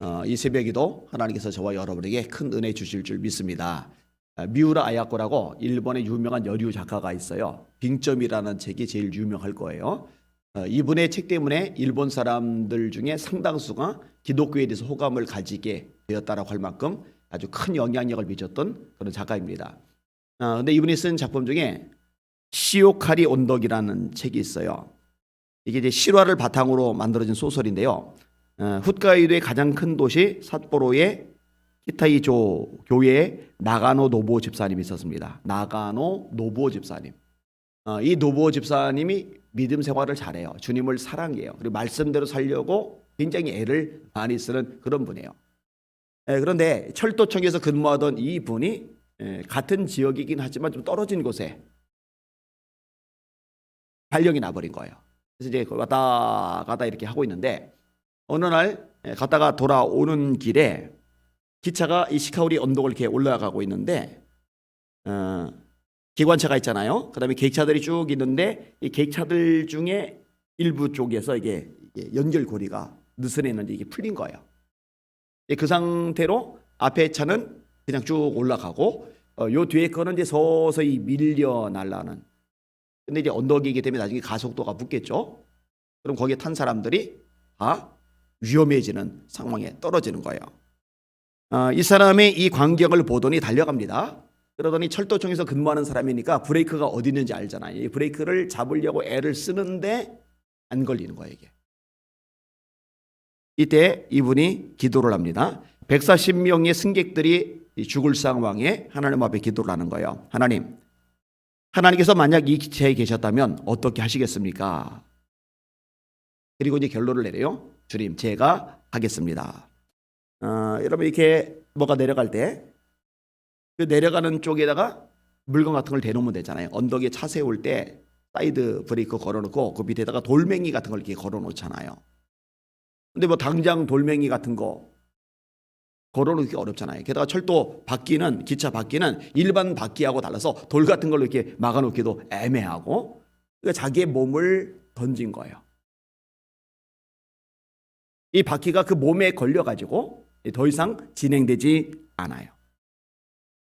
어, 이 새벽에도 하나님께서 저와 여러분에게 큰 은혜 주실 줄 믿습니다. 아, 미우라 아야코라고 일본의 유명한 여류 작가가 있어요. 빙점이라는 책이 제일 유명할 거예요. 어, 이분의 책 때문에 일본 사람들 중에 상당수가 기독교에 대해서 호감을 가지게 되었다라고 할 만큼 아주 큰 영향력을 미쳤던 그런 작가입니다. 어, 근데 이분이 쓴 작품 중에 시오카리 온덕이라는 책이 있어요. 이게 이제 실화를 바탕으로 만들어진 소설인데요. 어, 훗가이도의 가장 큰 도시 삿포로의 키타이조 교회에 나가노 노부오 집사님이 있었습니다. 나가노 노부오 집사님. 어, 이 노부오 집사님이 믿음 생활을 잘해요. 주님을 사랑해요. 그리고 말씀대로 살려고 굉장히 애를 많이 쓰는 그런 분이에요. 예, 그런데 철도청에서 근무하던 이 분이 예, 같은 지역이긴 하지만 좀 떨어진 곳에 발령이 나버린 거예요. 그래서 이제 왔다 갔다 이렇게 하고 있는데 어느 날 예, 갔다가 돌아오는 길에 기차가 이 시카우리 언덕을 이렇게 올라가고 있는데 어, 기관차가 있잖아요. 그다음에 계획차들이 쭉 있는데 이 계획차들 중에 일부 쪽에서 이게 연결고리가 느슨했는데 이게 풀린 거예요. 예, 그 상태로 앞에 차는 그냥 쭉 올라가고 어, 요 뒤에 거는 이제 서서히 밀려 날라는. 근데 이제 언덕이기 때문에 나중에 가속도가 붙겠죠. 그럼 거기에 탄 사람들이 다 위험해지는 상황에 떨어지는 거예요. 아, 이 사람의 이 광경을 보더니 달려갑니다. 그러더니 철도청에서 근무하는 사람이니까 브레이크가 어디 있는지 알잖아요. 이 브레이크를 잡으려고 애를 쓰는데 안 걸리는 거예요, 이게. 이때 이분이 기도를 합니다. 140명의 승객들이 이 죽을 상황에 하나님 앞에 기도를 하는 거예요. 하나님, 하나님께서 만약 이 기체에 계셨다면 어떻게 하시겠습니까? 그리고 이제 결론을 내려요. 주님, 제가 하겠습니다. 어, 여러분 이렇게 뭐가 내려갈 때 그 내려가는 쪽에다가 물건 같은 걸 대놓으면 되잖아요. 언덕에 차 세울 때 사이드 브레이크 걸어놓고 그 밑에다가 돌멩이 같은 걸 이렇게 걸어놓잖아요. 근데 뭐 당장 돌멩이 같은 거 걸어놓기 어렵잖아요. 게다가 철도 바퀴는 기차 바퀴는 일반 바퀴하고 달라서 돌 같은 걸로 이렇게 막아놓기도 애매하고 그러니까 자기의 몸을 던진 거예요. 이 바퀴가 그 몸에 걸려가지고 더 이상 진행되지 않아요.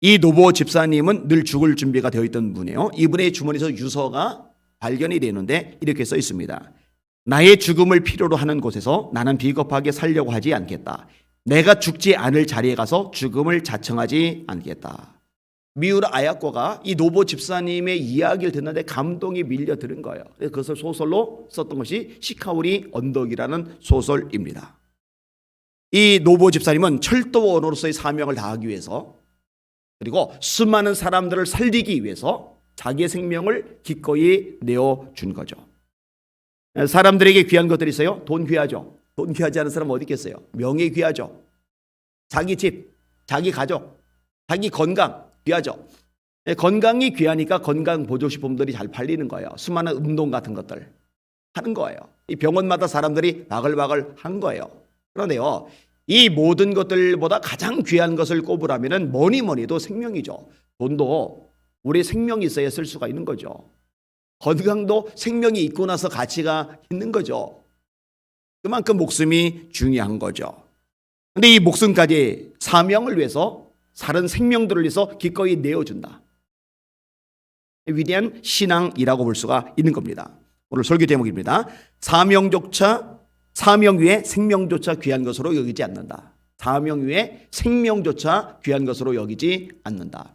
이 노보 집사님은 늘 죽을 준비가 되어 있던 분이에요. 이분의 주머니에서 유서가 발견이 되는데 이렇게 써 있습니다. 나의 죽음을 필요로 하는 곳에서 나는 비겁하게 살려고 하지 않겠다. 내가 죽지 않을 자리에 가서 죽음을 자청하지 않겠다. 미우라 아야코가 이 노보 집사님의 이야기를 듣는데 감동이 밀려 들은 거예요. 그것을 소설로 썼던 것이 시카우리 언덕이라는 소설입니다. 이 노보 집사님은 철도원으로서의 사명을 다하기 위해서 그리고 수많은 사람들을 살리기 위해서 자기의 생명을 기꺼이 내어 준 거죠. 사람들에게 귀한 것들이 있어요. 돈 귀하죠. 돈 귀하지 않은 사람 어디 있겠어요? 명예 귀하죠. 자기 집, 자기 가족, 자기 건강 귀하죠. 예, 건강이 귀하니까 건강 보조식품들이 잘 팔리는 거예요. 수많은 운동 같은 것들 하는 거예요. 이 병원마다 사람들이 바글바글 한 거예요. 그런데요, 이 모든 것들보다 가장 귀한 것을 꼽으라면은 뭐니 뭐니 도 생명이죠. 돈도 우리 생명이 있어야 쓸 수가 있는 거죠. 건강도 생명이 있고 나서 가치가 있는 거죠. 그만큼 목숨이 중요한 거죠. 근데 이 목숨까지 사명을 위해서 사는 생명들을 위해서 기꺼이 내어준다. 위대한 신앙이라고 볼 수가 있는 겁니다. 오늘 설교 제목입니다. 사명조차 사명 위에 생명조차 귀한 것으로 여기지 않는다. 사명 위에 생명조차 귀한 것으로 여기지 않는다.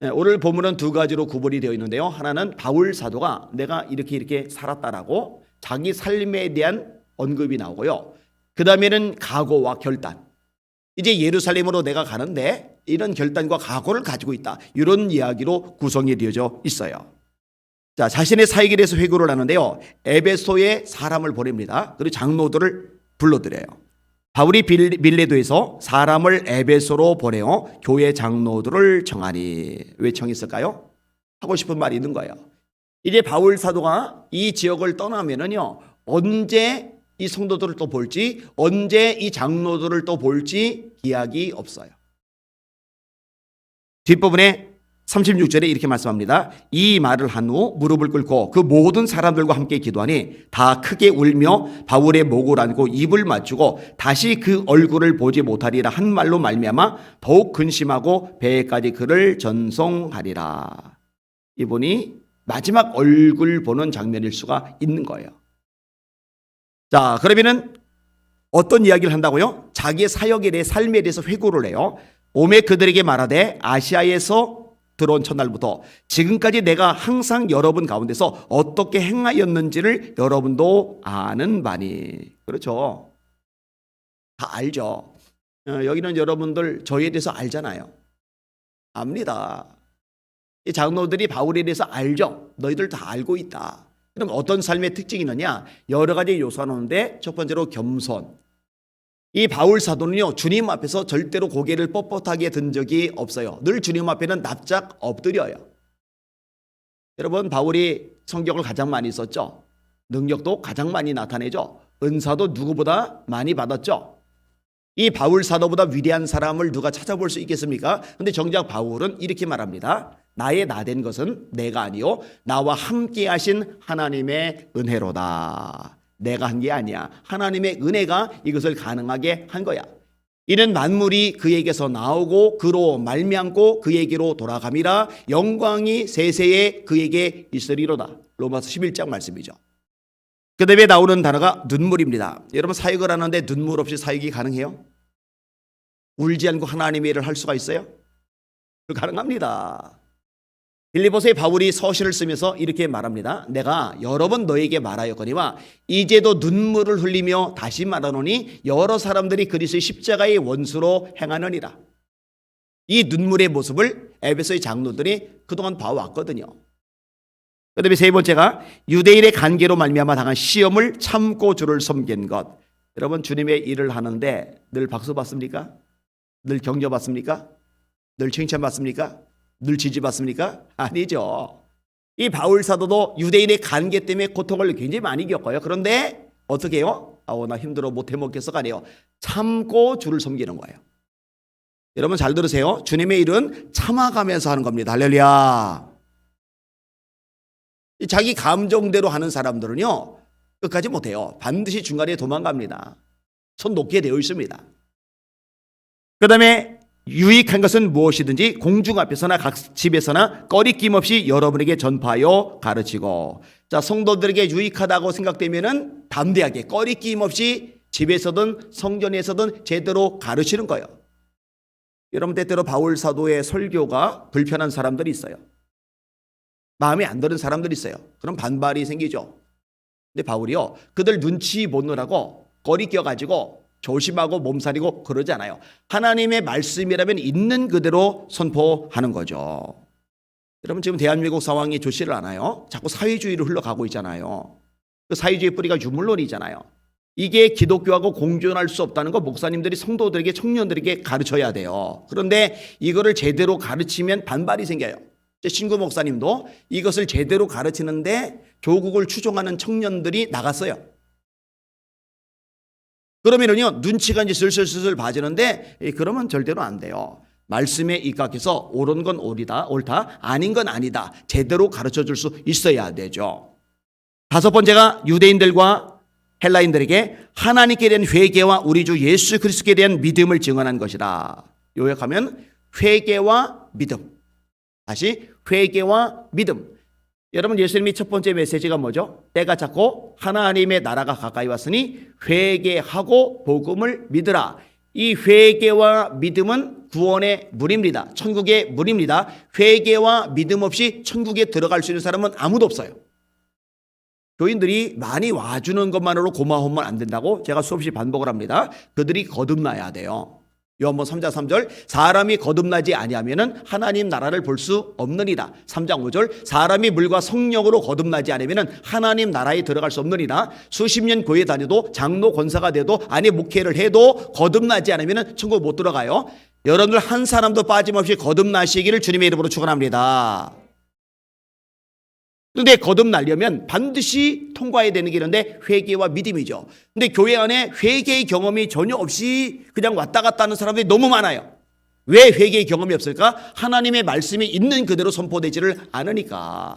네, 오늘 본문은 두 가지로 구분이 되어 있는데요. 하나는 바울 사도가 내가 이렇게 이렇게 살았다라고 자기 삶에 대한 언급이 나오고요. 그 다음에는 각오와 결단. 이제 예루살렘으로 내가 가는데 이런 결단과 각오를 가지고 있다. 이런 이야기로 구성이 되어져 있어요. 자, 자신의 사역에 대해서 회고를 하는데요. 에베소에 사람을 보냅니다. 그리고 장로들을 불러들여요. 바울이 빌- 밀레도에서 사람을 에베소로 보내어 교회 장로들을 정하니 왜 정했을까요? 하고 싶은 말이 있는 거예요. 이제 바울 사도가 이 지역을 떠나면은요 언제 이 성도들을 또 볼지 언제 이 장로들을 또 볼지 기약이 없어요. 뒷부분에 36절에 이렇게 말씀합니다. 이 말을 한 후 무릎을 꿇고 그 모든 사람들과 함께 기도하니 다 크게 울며 바울의 목을 안고 입을 맞추고 다시 그 얼굴을 보지 못하리라 한 말로 말미암아 더욱 근심하고 배에까지 그를 전송하리라. 이분이 마지막 얼굴 보는 장면일 수가 있는 거예요. 자, 그러면은 어떤 이야기를 한다고요? 자기의 사역에 대해 삶에 대해서 회고를 해요. 오메 그들에게 말하되 아시아에서 들어온 첫날부터 지금까지 내가 항상 여러분 가운데서 어떻게 행하였는지를 여러분도 아는 바니. 그렇죠. 다 알죠. 어, 여기는 여러분들 저희에 대해서 알잖아요. 압니다. 이 장로들이 바울에 대해서 알죠. 너희들 다 알고 있다. 그럼 어떤 삶의 특징이 있느냐? 여러 가지 요소가 나오는데 첫 번째로 겸손. 이 바울 사도는요, 주님 앞에서 절대로 고개를 뻣뻣하게 든 적이 없어요. 늘 주님 앞에는 납작 엎드려요. 여러분, 바울이 성격을 가장 많이 썼죠. 능력도 가장 많이 나타내죠. 은사도 누구보다 많이 받았죠. 이 바울 사도보다 위대한 사람을 누가 찾아볼 수 있겠습니까? 근데 정작 바울은 이렇게 말합니다. 나의 나 된 것은 내가 아니요 나와 함께 하신 하나님의 은혜로다. 내가 한 게 아니야. 하나님의 은혜가 이것을 가능하게 한 거야. 이는 만물이 그에게서 나오고 그로 말미암고 그에게로 돌아감이라 영광이 세세에 그에게 있으리로다. 로마서 11장 말씀이죠. 그 다음에 나오는 단어가 눈물입니다. 여러분 사역을 하는데 눈물 없이 사역이 가능해요? 울지 않고 하나님의 일을 할 수가 있어요? 가능합니다. 빌리보스의 바울이 서신을 쓰면서 이렇게 말합니다. 내가 여러 번 너에게 말하였거니와 이제도 눈물을 흘리며 다시 말하노니 여러 사람들이 그리스의 십자가의 원수로 행하느니라. 이 눈물의 모습을 에베소의 장로들이 그동안 봐왔거든요. 그다음에 세 번째가 유대인의 관계로 말미암아 당한 시험을 참고 주를 섬긴 것. 여러분 주님의 일을 하는데 늘 박수 받습니까? 늘 격려 받습니까? 늘 칭찬 받습니까? 늘 지지 받습니까? 아니죠. 이 바울 사도도 유대인의 관계 때문에 고통을 굉장히 많이 겪어요. 그런데 어떻게 해요? 아우 나 힘들어 못해 먹겠어가 아니에요. 참고 주를 섬기는 거예요. 여러분 잘 들으세요. 주님의 일은 참아가면서 하는 겁니다. 할렐루야. 이 자기 감정대로 하는 사람들은요 끝까지 못해요. 반드시 중간에 도망갑니다. 손 놓게 되어 있습니다. 그 다음에 유익한 것은 무엇이든지 공중 앞에서나 각 집에서나 꺼리낌 없이 여러분에게 전파하여 가르치고 자 성도들에게 유익하다고 생각되면은 담대하게 꺼리낌 없이 집에서든 성전에서든 제대로 가르치는 거예요. 여러분 때때로 바울 사도의 설교가 불편한 사람들이 있어요. 마음에 안 드는 사람들이 있어요. 그럼 반발이 생기죠. 근데 바울이요 그들 눈치 보느라고 거리 껴가지고 조심하고 몸살이고 그러지 않아요. 하나님의 말씀이라면 있는 그대로 선포하는 거죠. 여러분 지금 대한민국 상황이 좋지를 않아요. 자꾸 사회주의로 흘러가고 있잖아요. 그 사회주의 뿌리가 유물론이잖아요. 이게 기독교하고 공존할 수 없다는 거 목사님들이 성도들에게 청년들에게 가르쳐야 돼요. 그런데 이거를 제대로 가르치면 반발이 생겨요. 제 친구 목사님도 이것을 제대로 가르치는데 교국을 추종하는 청년들이 나갔어요. 그러면은요 눈치가 이제 슬슬슬슬 봐지는데 예, 그러면 절대로 안 돼요. 말씀에 입각해서 옳은 건 옳이다, 옳다, 아닌 건 아니다. 제대로 가르쳐 줄 수 있어야 되죠. 다섯 번째가 유대인들과 헬라인들에게 하나님께 대한 회개와 우리 주 예수 그리스도에 대한 믿음을 증언한 것이다. 요약하면 회개와 믿음. 다시 회개와 믿음. 여러분 예수님이 첫 번째 메시지가 뭐죠? 때가 작고 하나님의 나라가 가까이 왔으니 회개하고 복음을 믿으라. 이 회개와 믿음은 구원의 문입니다. 천국의 문입니다. 회개와 믿음 없이 천국에 들어갈 수 있는 사람은 아무도 없어요. 교인들이 많이 와주는 것만으로 고마우면 안 된다고 제가 수없이 반복을 합니다. 그들이 거듭나야 돼요. 요한번 3장 3절 사람이 거듭나지 아니하면은 하나님 나라를 볼 수 없느니라. 3장 5절 사람이 물과 성령으로 거듭나지 않으면은 하나님 나라에 들어갈 수 없느니라. 수십 년 교회 다녀도 장로 권사가 돼도 아니 목회를 해도 거듭나지 않으면은 천국 못 들어가요. 여러분들 한 사람도 빠짐없이 거듭나시기를 주님의 이름으로 축원합니다. 근데 거듭나려면 반드시 통과해야 되는 길인데 회개와 믿음이죠. 근데 교회 안에 회개의 경험이 전혀 없이 그냥 왔다 갔다 하는 사람들이 너무 많아요. 왜 회개의 경험이 없을까? 하나님의 말씀이 있는 그대로 선포되지를 않으니까.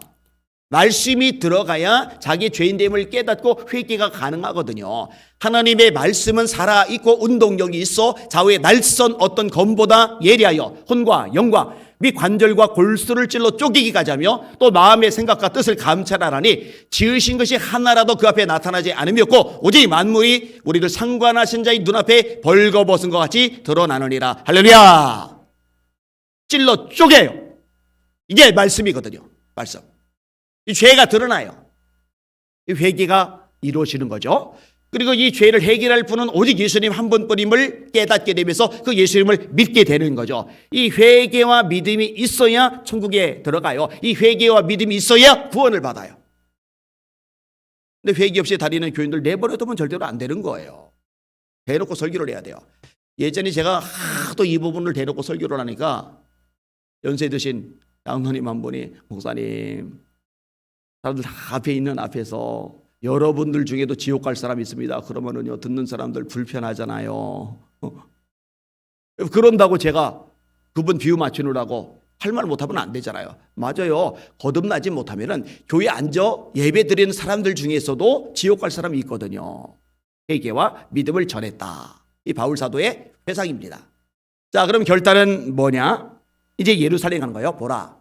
말씀이 들어가야 자기 죄인됨을 깨닫고 회개가 가능하거든요. 하나님의 말씀은 살아있고 운동력이 있어 좌우의 날선 어떤 검보다 예리하여 혼과 영과 및 관절과 골수를 찔러 쪼개기까지 하며 또 마음의 생각과 뜻을 감찰하라니 지으신 것이 하나라도 그 앞에 나타나지 않음이었고 오직 만물이 우리를 상관하신 자의 눈앞에 벌거벗은 것 같이 드러나느니라. 할렐루야! 찔러 쪼개요. 이게 말씀이거든요. 말씀. 이 죄가 드러나요. 이 회개가 이루어지는 거죠. 그리고 이 죄를 해결할 분은 오직 예수님 한 분뿐임을 깨닫게 되면서 그 예수님을 믿게 되는 거죠. 이 회개와 믿음이 있어야 천국에 들어가요. 이 회개와 믿음이 있어야 구원을 받아요. 근데 회개 없이 다니는 교인들 내버려두면 절대로 안 되는 거예요. 대놓고 설교를 해야 돼요. 예전에 제가 하도 이 부분을 대놓고 설교를 하니까 연세 드신 양노님 한 분이 목사님 사람들 다 앞에 있는 앞에서 여러분들 중에도 지옥 갈 사람 있습니다. 그러면은요 듣는 사람들 불편하잖아요. 어? 그런다고 제가 그분 비유 맞추느라고 할 말 못하면 안 되잖아요. 맞아요. 거듭나지 못하면은 교회 앉아 예배 드리는 사람들 중에서도 지옥 갈 사람이 있거든요. 회개와 믿음을 전했다. 이 바울 사도의 회상입니다. 자, 그럼 결단은 뭐냐? 이제 예루살렘 가는 거예요. 보라.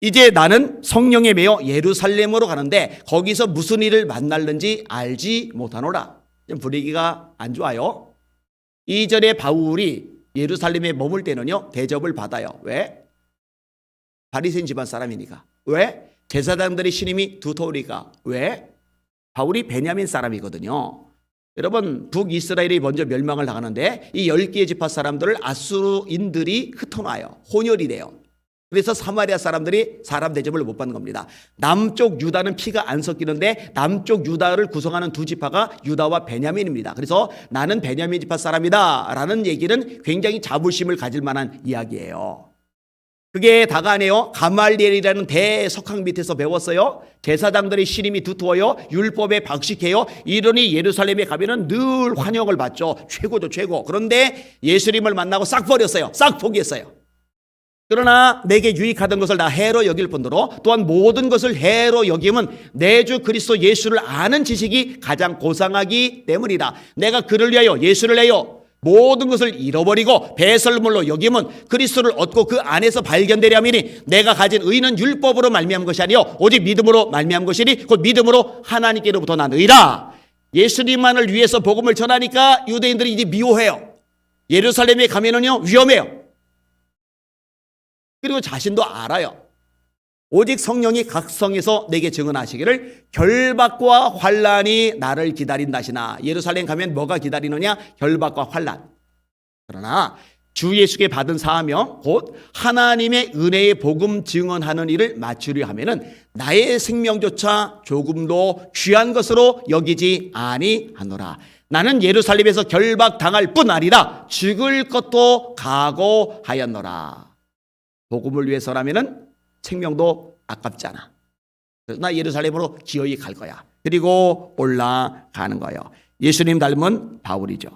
이제 나는 성령에 매여 예루살렘으로 가는데 거기서 무슨 일을 만날는지 알지 못하노라. 좀 분위기가 안 좋아요. 이전에 바울이 예루살렘에 머물 때는요 대접을 받아요. 왜? 바리새인 집안 사람이니까. 왜? 제사장들의 신임이 두터우니까. 왜? 바울이 베냐민 사람이거든요. 여러분 북이스라엘이 먼저 멸망을 당하는데 이 열 개의 지파 사람들을 아수르인들이 흩어놔요. 혼혈이 돼요. 그래서 사마리아 사람들이 사람 대접을 못 받는 겁니다. 남쪽 유다는 피가 안 섞이는데 남쪽 유다를 구성하는 두 지파가 유다와 베냐민입니다. 그래서 나는 베냐민 지파 사람이다라는 얘기는 굉장히 자부심을 가질 만한 이야기예요. 그게 다가 아니에요. 가말리엘이라는 대석학 밑에서 배웠어요. 제사장들의 신임이 두터워요. 율법에 박식해요. 이러니 예루살렘에 가면은 늘 환영을 받죠. 최고죠, 최고. 그런데 예수님을 만나고 싹 버렸어요. 싹 포기했어요. 그러나 내게 유익하던 것을 다 해로 여길 뿐더러 또한 모든 것을 해로 여김은 내 주 그리스도 예수를 아는 지식이 가장 고상하기 때문이다. 내가 그를 위하여 예수를 내요. 모든 것을 잃어버리고 배설물로 여김은 그리스도를 얻고 그 안에서 발견되려 함이니 내가 가진 의는 율법으로 말미암은 것이 아니요 오직 믿음으로 말미암은 것이니 곧 믿음으로 하나님께로부터 난 의라. 예수님만을 위해서 복음을 전하니까 유대인들이 이제 미워해요. 예루살렘에 가면은요 위험해요. 그리고 자신도 알아요. 오직 성령이 각성해서 내게 증언하시기를 결박과 환란이 나를 기다린다시나. 예루살렘 가면 뭐가 기다리느냐? 결박과 환란. 그러나 주 예수께 받은 사명 곧 하나님의 은혜의 복음 증언하는 일을 마치려 하면은 나의 생명조차 조금도 귀한 것으로 여기지 아니하노라. 나는 예루살렘에서 결박 당할 뿐 아니라 죽을 것도 각오하였노라 복음을 위해서라면은 생명도 아깝지 않아. 그래서 나 예루살렘으로 기어이 갈 거야. 그리고 올라가는 거예요. 예수님 닮은 바울이죠.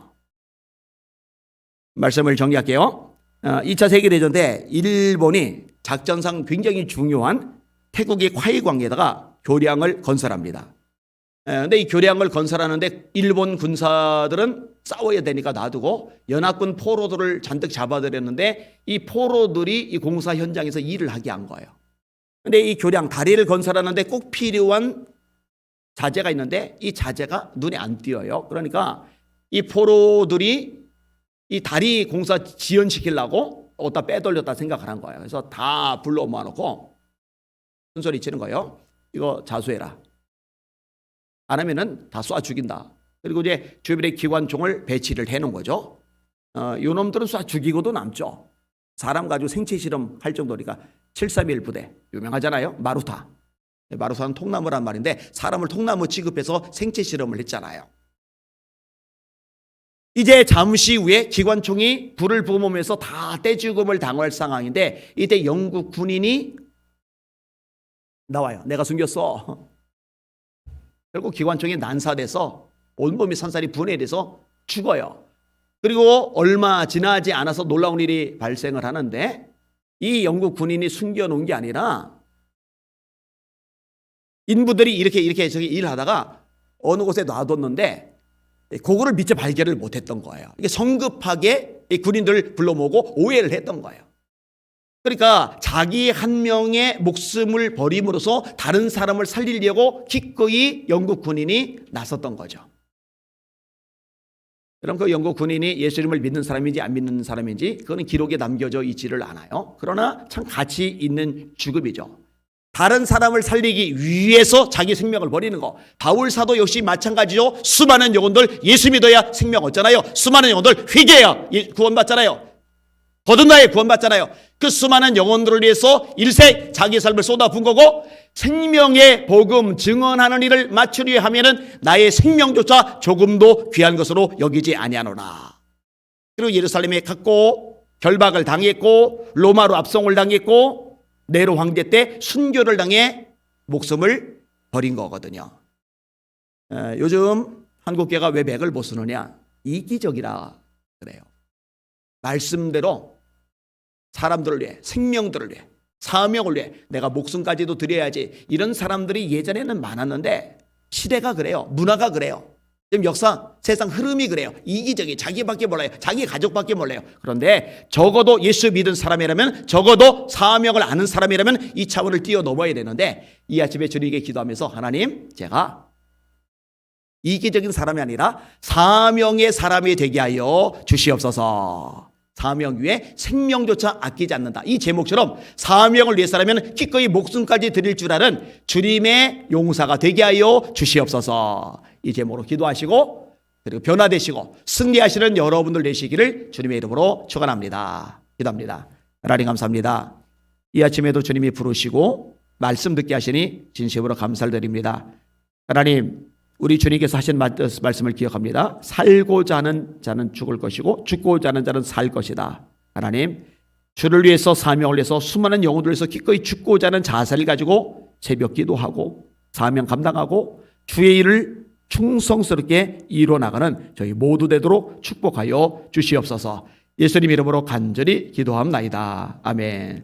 말씀을 정리할게요. 2차 세계대전 때 일본이 작전상 굉장히 중요한 태국의 kwa이광에다가 교량을 건설합니다. 근데 이 교량을 건설하는데 일본 군사들은 싸워야 되니까 놔두고 연합군 포로들을 잔뜩 잡아들였는데 이 포로들이 이 공사 현장에서 일을 하게 한 거예요. 근데 이 교량 다리를 건설하는데 꼭 필요한 자재가 있는데 이 자재가 눈에 안 띄어요. 그러니까 이 포로들이 이 다리 공사 지연시키려고 어디다 빼돌렸다 생각을 한 거예요. 그래서 다 불러 모아놓고 순소리 치는 거예요. 이거 자수해라. 안 하면은 다 쏴 죽인다. 그리고 이제 주변에 기관총을 배치를 해 놓은 거죠. 어, 요 놈들은 쏴 죽이고도 남죠. 사람 가지고 생체 실험 할 정도니까 731 부대 유명하잖아요. 마루타. 마루타는 통나무란 말인데 사람을 통나무 취급해서 생체 실험을 했잖아요. 이제 잠시 후에 기관총이 불을 뿜으면서 다 떼죽음을 당할 상황인데 이때 영국 군인이 나와요. 내가 숨겼어. 결국 기관총이 난사돼서 온몸이 산살이 분해돼서 죽어요. 그리고 얼마 지나지 않아서 놀라운 일이 발생을 하는데 이 영국 군인이 숨겨놓은 게 아니라 인부들이 이렇게 이렇게 저기 일하다가 어느 곳에 놔뒀는데 그거를 미처 발견을 못했던 거예요. 이게 성급하게 이 군인들을 불러 모으고 오해를 했던 거예요. 그러니까 자기 한 명의 목숨을 버림으로써 다른 사람을 살리려고 기꺼이 영국 군인이 나섰던 거죠. 그럼 그 영국 군인이 예수님을 믿는 사람인지 안 믿는 사람인지 그거는 기록에 남겨져 있지를 않아요. 그러나 참 가치 있는 죽음이죠. 다른 사람을 살리기 위해서 자기 생명을 버리는 거. 바울 사도 역시 마찬가지죠. 수많은 영혼들 예수 믿어야 생명 얻잖아요. 수많은 영혼들 회개해야 예- 구원받잖아요. 거듭나야 구원받잖아요. 그 수많은 영혼들을 위해서 일생 자기 삶을 쏟아부은 거고 생명의 복음 증언하는 일을 마치려 하면은 나의 생명조차 조금도 귀한 것으로 여기지 아니하노라. 그리고 예루살렘에 갔고 결박을 당했고 로마로 압송을 당했고 네로 황제 때 순교를 당해 목숨을 버린 거거든요. 에, 요즘 한국교가 왜 맥을 못 쓰느냐? 이기적이라 그래요. 말씀대로 사람들을 위해 생명들을 위해 사명을 위해 내가 목숨까지도 드려야지 이런 사람들이 예전에는 많았는데 시대가 그래요. 문화가 그래요. 지금 역사, 세상 흐름이 그래요. 이기적이 자기밖에 몰라요. 자기 가족밖에 몰라요. 그런데 적어도 예수 믿은 사람이라면 적어도 사명을 아는 사람이라면 이 차원을 뛰어넘어야 되는데 이 아침에 주님께 기도하면서 하나님 제가 이기적인 사람이 아니라 사명의 사람이 되게 하여 주시옵소서. 사명 위에 생명조차 아끼지 않는다. 이 제목처럼 사명을 위해서라면 기꺼이 목숨까지 드릴 줄 아는 주님의 용사가 되게 하여 주시옵소서. 이 제목으로 기도하시고 그리고 변화되시고 승리하시는 여러분들 되시기를 주님의 이름으로 축원합니다. 기도합니다. 하나님 감사합니다. 이 아침에도 주님이 부르시고 말씀 듣게 하시니 진심으로 감사를 드립니다. 하나님, 우리 주님께서 하신 마- 말씀을 기억합니다. 살고자 하는 자는 죽을 것이고 죽고자 하는 자는 살 것이다. 하나님, 주를 위해서 사명을 위해서 수많은 영혼들을 위해서 기꺼이 죽고자 하는 자세를 가지고 새벽 기도하고 사명 감당하고 주의 일을 충성스럽게 이루어나가는 저희 모두 되도록 축복하여 주시옵소서. 예수님 이름으로 간절히 기도함나이다. 아멘.